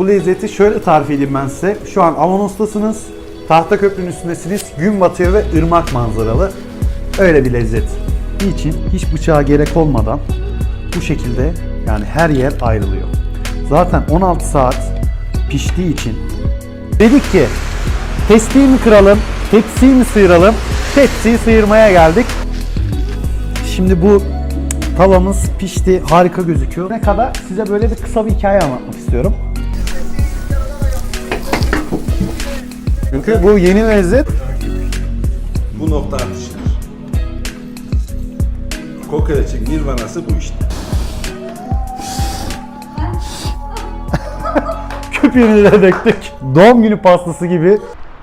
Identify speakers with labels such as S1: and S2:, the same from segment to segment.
S1: Bu lezzeti şöyle tarif edeyim ben size. Şu an Avanos'tasınız. Tahta köprünün üstündesiniz. Gün batıyor ve ırmak manzaralı. Öyle bir lezzet. Niçin? Hiç bıçağa gerek olmadan bu şekilde yani her yer ayrılıyor. Zaten 16 saat piştiği için dedik ki testiyi mi kıralım, tepsiyi mi sıyıralım? Tepsiyi sıyırmaya geldik. Şimdi bu tavamız pişti, harika gözüküyor. Ne kadar size böyle bir kısa bir hikaye anlatmak istiyorum. Çünkü bu yeni lezzet
S2: Bu nokta atışıdır. Kokoreçin nirvanası bu işte.
S1: köpüğünü de döktük. Doğum günü pastası gibi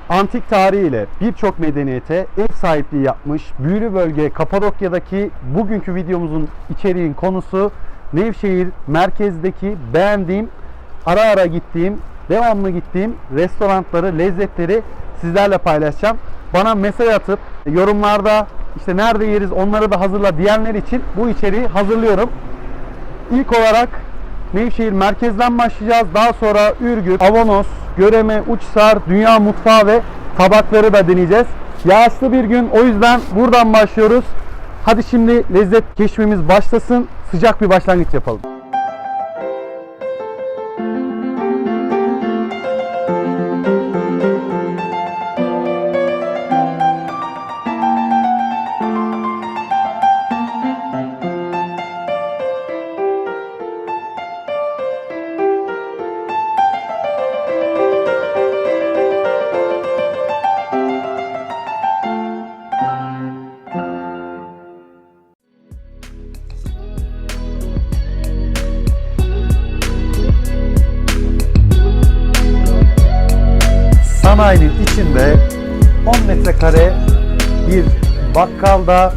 S1: antik tarihiyle birçok medeniyete ev sahipliği yapmış büyülü bölge Kapadokya'daki bugünkü videomuzun içeriğin konusu Nevşehir merkezdeki beğendiğim, ara ara gittiğim, devamlı gittiğim restoranları, lezzetleri sizlerle paylaşacağım. Bana mesaj atıp yorumlarda işte nerede yeriz onları da hazırla diyenler için bu içeriği hazırlıyorum. İlk olarak Nevşehir merkezden başlayacağız. Daha sonra Ürgüp, Avanos, Göreme, Uçsar, Dünya Mutfağı ve tabakları da deneyeceğiz. Yağışlı bir gün o yüzden buradan başlıyoruz. Hadi şimdi lezzet keşfimiz başlasın. Sıcak bir başlangıç yapalım. İçinde 10 metrekare bir bakkalda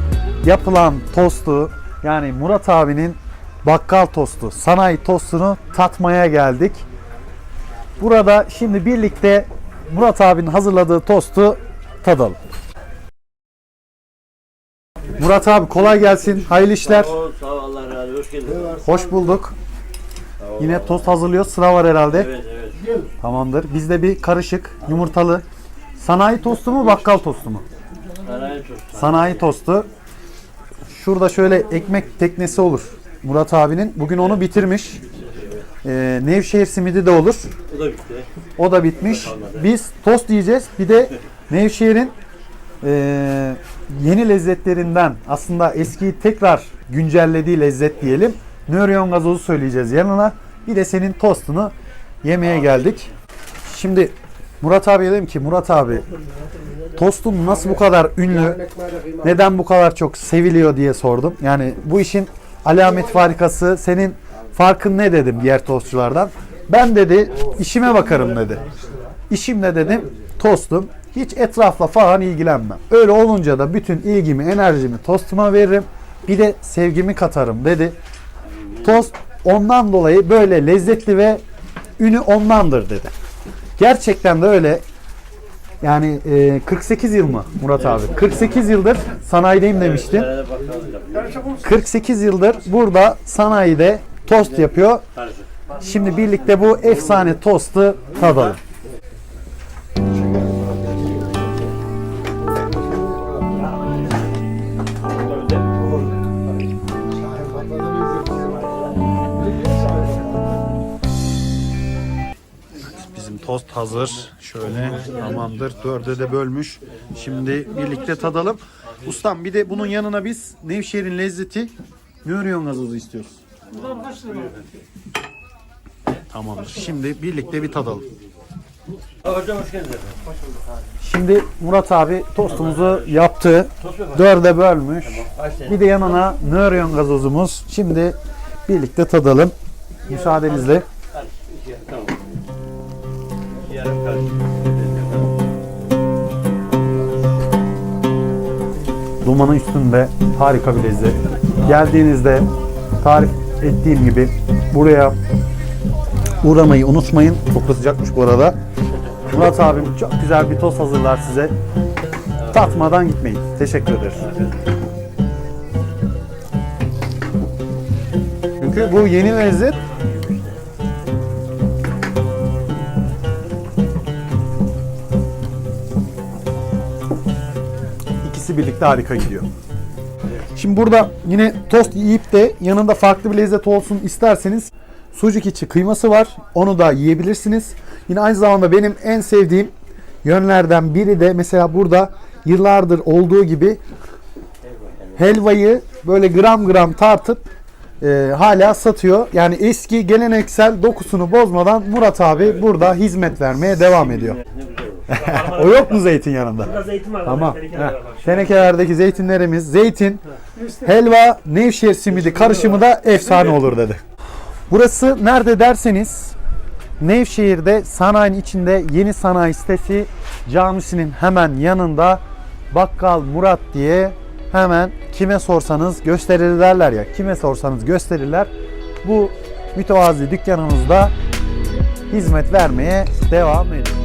S1: yapılan tostu yani Murat abinin bakkal tostu, sanayi tostunu tatmaya geldik. Burada şimdi birlikte Murat abinin hazırladığı tostu tadalım. Murat abi kolay gelsin. Hayırlı işler.
S3: Sağ ol, sağ ol, Allah razı olsun. Hoş geldin.
S1: Hoş bulduk. Yine tost hazırlıyor. Sıra var herhalde.
S3: Evet, evet.
S1: Tamamdır. Bizde bir karışık yumurtalı sanayi tostu mu bakkal tostu mu?
S3: Sanayi tostu.
S1: Sanayi tostu. Şurada şöyle ekmek teknesi olur. Murat abinin. Bugün onu bitirmiş. Ee, Nevşehir simidi de olur.
S3: Bu da bitti.
S1: O da bitmiş. Biz tost yiyeceğiz. Bir de Nevşehir'in ee, yeni lezzetlerinden aslında eskiyi tekrar güncellediği lezzet diyelim. Nöryon gazozu söyleyeceğiz yanına. Bir de senin tostunu yemeye geldik. Şimdi Murat abiye dedim ki Murat abi tostun nasıl bu kadar ünlü, neden bu kadar çok seviliyor diye sordum. Yani bu işin alamet farikası, senin farkın ne dedim diğer tostçulardan. Ben dedi işime bakarım dedi. İşim ne dedim? Tostum. Hiç etrafla falan ilgilenmem. Öyle olunca da bütün ilgimi, enerjimi tostuma veririm. Bir de sevgimi katarım dedi. Tost ondan dolayı böyle lezzetli ve ünü ondandır dedi. Gerçekten de öyle. Yani e, 48 yıl mı Murat abi? 48 yıldır sanayideyim demiştin.
S3: Nerede bakalım.
S1: 48 yıldır burada sanayide tost yapıyor. Şimdi birlikte bu efsane tostu tadalım. Tost hazır. Şöyle tamamdır. Dörde de bölmüş. Şimdi birlikte tadalım. Ustam bir de bunun yanına biz Nevşehir'in lezzeti Nuriyon gazozu istiyoruz. Tamamdır. Şimdi birlikte bir tadalım. Şimdi Murat abi tostumuzu yaptı. Dörde bölmüş. Bir de yanına Nuriyon gazozumuz. Şimdi birlikte tadalım. Müsaadenizle. Dumanın üstünde harika bir lezzet. Geldiğinizde tarif ettiğim gibi buraya uğramayı unutmayın. Çok da sıcakmış bu arada. Murat abim çok güzel bir tost hazırlar size. Tatmadan gitmeyin. Teşekkür ederiz. Çünkü bu yeni lezzet ikisi birlikte harika gidiyor. Şimdi burada yine tost yiyip de yanında farklı bir lezzet olsun isterseniz sucuk içi kıyması var. Onu da yiyebilirsiniz. Yine aynı zamanda benim en sevdiğim yönlerden biri de mesela burada yıllardır olduğu gibi helvayı böyle gram gram tartıp e, hala satıyor. Yani eski geleneksel dokusunu bozmadan Murat abi burada hizmet vermeye devam ediyor. O yok mu zeytin yanında?
S4: Burada zeytin var.
S1: Tamam. Tenekelerdeki zeytinlerimiz, zeytin, helva, Nevşehir simidi karışımı da efsane olur dedi. Burası nerede derseniz Nevşehir'de sanayinin içinde yeni sanayi sitesi camisinin hemen yanında Bakkal Murat diye hemen kime sorsanız gösterir derler ya. Kime sorsanız gösterirler. Bu mütevazi dükkanımızda hizmet vermeye devam ediyor.